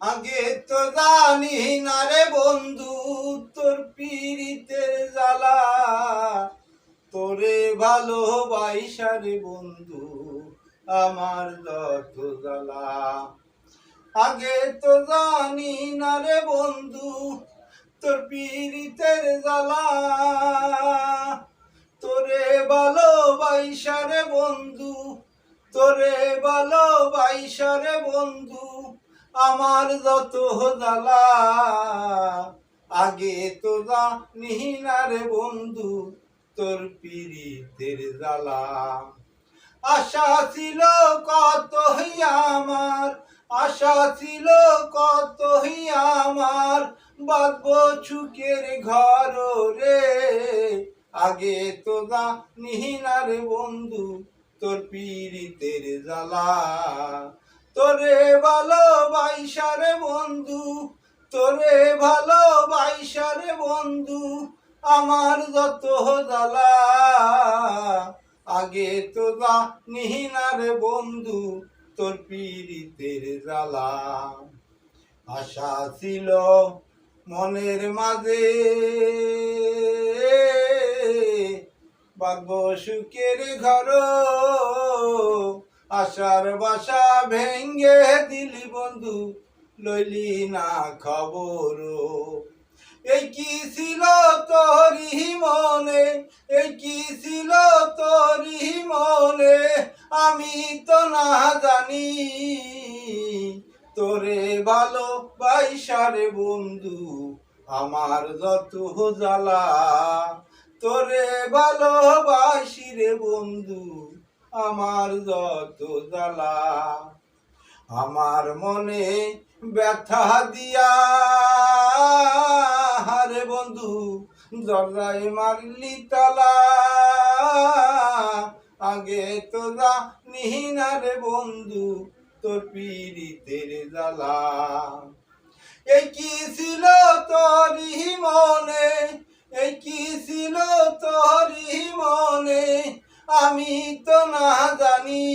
আগে তো জানি না রে বন্ধু, তোর পীড়িতের জ্বালা। তোরে ভালোবাসা রে বন্ধু, আমার যত জ্বালা। আগে তো জানি না রে বন্ধু, তোর পীড়িতের জ্বালা। তোরে ভালোবাসা রে বন্ধু, তোরে ভালোবাসা রে বন্ধু। আমার যত জ্বালা আগে তো জানি না রে বন্ধু, তোর পীড়িতের জ্বালা। আশা ছিল কত হইয়া আমার, আশা ছিল কত আমার, বাঁধব ছুকের ঘর রে। আগে তো জানি না রে বন্ধু, তোর পীড়িতের জ্বালা। তোরে ভালোবাসা রে বন্ধু, তোরে ভালোবাসা রে বন্ধু, আমার যত জ্বালা আগে তো জানি না রে বন্ধু তোর পীড়িতের জ্বালা। আশা ছিল মনের মাঝে বাগ্য সুখের ঘর আশার বাসা ভেঙ্গে দিলি বন্ধু, লইলি না খবর এই কি ছিল তোরি মনে? এই কি ছিল তোরি মনে? আমি তো না জানি। তোরে ভালো বাইসারে বন্ধু, আমার যত জ্বালা। তোরে ভালোবাসি রে বন্ধু আমার যত জ্বালা, আমার মনে ব্যথা দিয়া, হারে বন্ধু দরজায় মারলি তালা, আগে তো জানি না রে বন্ধু, তোর পীড়িতের জ্বালা। এই কি ছিল তোরই মনে, এই কি ছিল তোরই মনে আমি তো না জানি,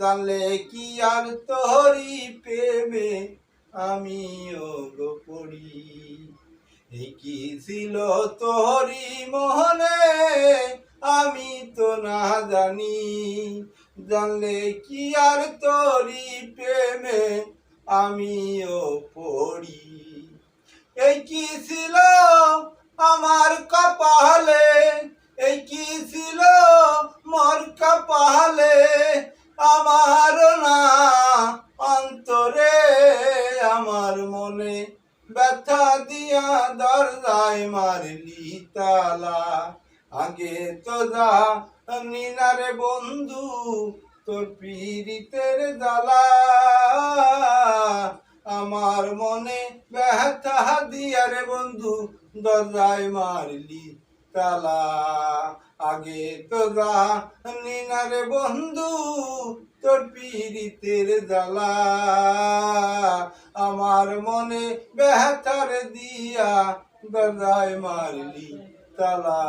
জানলে কি আর তোরই প্রেমে আমিও গো পড়ি? কি ছিল তোরই মনে আমি তো না জানি, জানলে কি আর তোরই প্রেমে আমিও পড়ি? এই কি ছিল আমার আমার অন্তরে আমার মনে ব্যথা দিয়া দরজায় মারলি তালা। আগে তো যা নিনারে বন্ধু, তোর পীড়িতের জ্বালা। আমার মনে ব্যথা দিয়া রে বন্ধু, দরজায় মারলি তালা আগে তো যা নিনারে বন্ধু, তোর পীড়িতের জ্বালা। আমার মনে বেহাতার দিয়া দরজায় মারলি তালা।